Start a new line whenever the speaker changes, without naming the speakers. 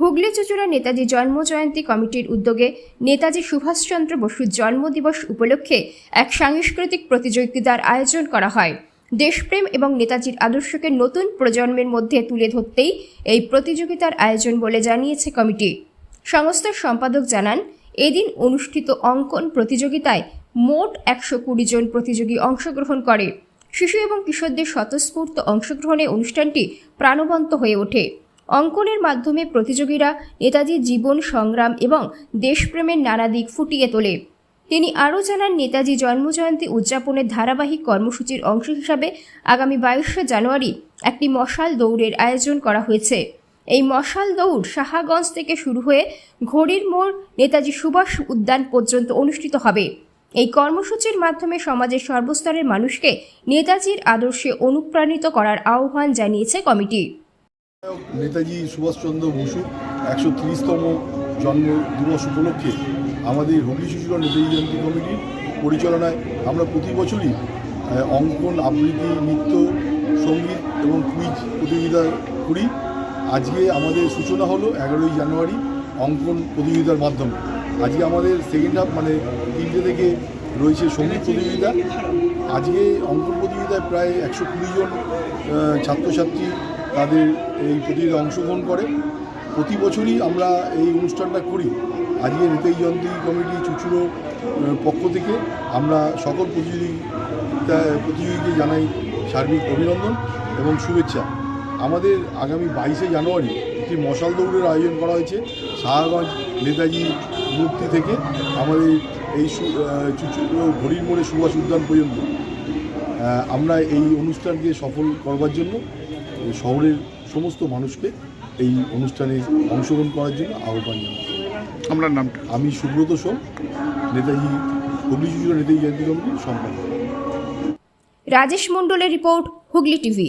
হুগলি চুচুড়া নেতাজি জন্ম জয়ন্তী কমিটির উদ্যোগে নেতাজি সুভাষচন্দ্র বসুর জন্মদিবস উপলক্ষে এক সাংস্কৃতিক প্রতিযোগিতার আয়োজন করা হয়। দেশপ্রেম এবং নেতাজির আদর্শকে নতুন প্রজন্মের মধ্যে তুলে ধরতেই এই প্রতিযোগিতার আয়োজন বলে জানিয়েছে কমিটি। সংস্থার সম্পাদক জানান, এদিন অনুষ্ঠিত অঙ্কন প্রতিযোগিতায় মোট একশো কুড়ি জন প্রতিযোগী অংশগ্রহণ করে। শিশু এবং কিশোরদের স্বতঃস্ফূর্ত অংশগ্রহণে অনুষ্ঠানটি প্রাণবন্ত হয়ে ওঠে। অঙ্কনের মাধ্যমে প্রতিযোগীরা নেতাজির জীবন সংগ্রাম এবং দেশপ্রেমের নানা দিক ফুটিয়ে তোলে। তিনি আরও জানান, নেতাজি জন্মজয়ন্তী উদযাপনের ধারাবাহিক কর্মসূচির অংশ হিসাবে আগামী বাইশে জানুয়ারি একটি মশাল দৌড়ের আয়োজন করা হয়েছে। এই মশাল দৌড় সাহাগঞ্জ থেকে শুরু হয়ে ঘড়ির মোড় নেতাজি সুভাষ উদ্যান পর্যন্ত অনুষ্ঠিত হবে। এই কর্মসূচির মাধ্যমে সমাজের সর্বস্তরের মানুষকে নেতাজির আদর্শে অনুপ্রাণিত করার আহ্বান জানিয়েছে কমিটি।
নেতাজি সুভাষচন্দ্র বসু একশো তিরিশতম জন্ম দিবস উপলক্ষে আমাদের হুগলি শিশুরা নেতাজি জয়ন্তী কমিটির পরিচালনায় আমরা প্রতি বছরই অঙ্কন, আবৃত্তি, নৃত্য, সংগীত এবং কুইজ প্রতিযোগিতা করি। আজকে আমাদের সূচনা হলো এগারোই জানুয়ারি অঙ্কন প্রতিযোগিতার মাধ্যমে। আজকে আমাদের সেকেন্ড হাফ মানে তিনটে থেকে রয়েছে সংগীত প্রতিযোগিতা। আজকে অঙ্কন প্রতিযোগিতায় প্রায় একশো কুড়ি জন ছাত্রছাত্রী তাদের এই প্রতিযোগিতায় অংশগ্রহণ করে। প্রতি বছরই আমরা এই অনুষ্ঠানটা করি। আজকে নেতাজি জয়ন্তী কমিটি চুচুড়ো পক্ষ থেকে আমরা সকল প্রতিযোগিতা, প্রতিযোগীকে জানাই সার্বিক অভিনন্দন এবং শুভেচ্ছা। আমাদের আগামী বাইশে জানুয়ারি একটি মশাল দৌড়ের আয়োজন করা হয়েছে। শাহগঞ্জ নেতাজি মূর্তি থেকে আমাদের এই চুচুড়ো ঘড়ির মোড়ে সুভাষ উদ্যান পর্যন্ত। আমরা এই অনুষ্ঠানকে সফল করবার জন্য শহরের সমস্ত মানুষকে এই অনুষ্ঠানে অংশগ্রহণ করার জন্য আহ্বান জানাই।
আমরা নাম
আমি সুব্রত সোম নেতাজি হুগলি শিশু নেতাজি জয়ন্তী কমিটির সম্পাদক।
রাজেশ মণ্ডলের report Hooghly TV.